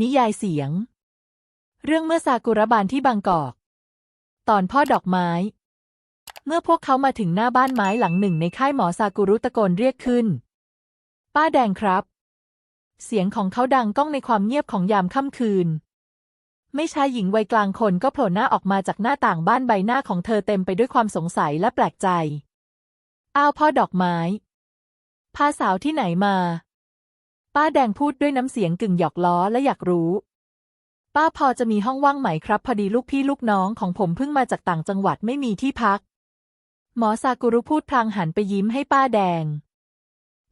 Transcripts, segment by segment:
นิยายเสียง เรื่องเมื่อซากุระบานที่บางกอก ตอนพ่อดอกไม้ เมื่อพวกเขามาถึงหน้าบ้านไม้หลังหนึ่งในค่ายหมอซากุรุตะโกนเรียกขึ้น ป้าแดงครับ เสียงของเขาดังก้องในความเงียบของยามค่ำคืน ไม่ชายหญิงวัยกลางคนก็โผล่หน้าออกมาจากหน้าต่างบ้านใบหน้าของเธอเต็มไปด้วยความสงสัยและแปลกใจ อ้าวพ่อดอกไม้ พาสาวที่ไหนมา ป้าแดงพูดด้วยน้ำเสียงกึ่งหยอกล้อและอยากรู้ ป้าพอจะมีห้องว่างไหมครับ พอดีลูกพี่ลูกน้องของผมเพิ่งมาจากต่างจังหวัดไม่มีที่พัก หมอซากุรุพูดพลางหันไปยิ้มให้ป้าแดง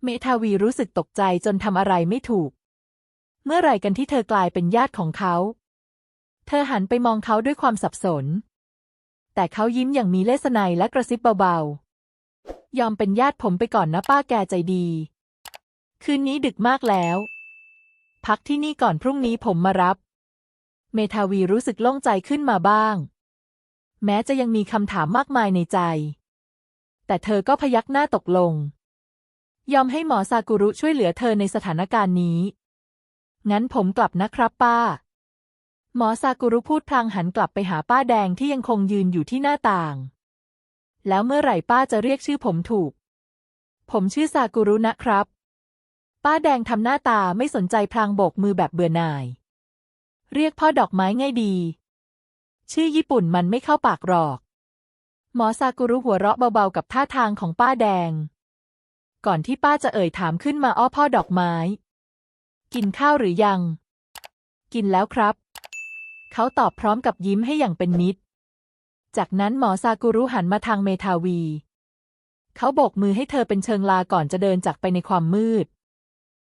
เมทาวีรู้สึกตกใจจนทำอะไรไม่ถูก เมื่อไรกันที่เธอกลายเป็นญาติของเขา เธอหันไปมองเขาด้วยความสับสน แต่เขายิ้มอย่างมีเลสไนยและกระซิบเบาๆ ยอมเป็นญาติผมไปก่อนนะป้าแกใจดี คืนนี้ดึกมากแล้ว พักที่นี่ก่อนพรุ่งนี้ผมมารับ เมทาวีรู้สึกโล่งใจขึ้นมาบ้าง แม้จะยังมีคำถามมากมายในใจ แต่เธอก็พยักหน้าตกลง ยอมให้หมอซากุรุช่วยเหลือเธอในสถานการณ์นี้ งั้นผมกลับนะครับป้า หมอซากุรุพูดพลางหันกลับไปหาป้าแดงที่ยังคงยืนอยู่ที่หน้าต่าง แล้วเมื่อไหร่ป้าจะเรียกชื่อผมถูก ผมชื่อซากุรุนะครับ ป้าแดงทำหน้าตาไม่สนใจพลางโบกมือแบบเบื่อหน่าย เรียกพ่อดอกไม้ง่ายดี ชื่อญี่ปุ่นมันไม่เข้าปากหรอก หมอซากุรุหัวเราะเบาๆกับท่าทางของป้าแดง ก่อนที่ป้าจะเอ่ยถามขึ้นมาอ้อพ่อดอกไม้ กินข้าวหรือยัง กินแล้วครับ เขาตอบพร้อมกับยิ้มให้อย่างเป็นมิตร จากนั้นหมอซากุรุหันมาทางเมทาวี เขาโบกมือให้เธอเป็นเชิงลาก่อนจะเดินจากไปในความมืด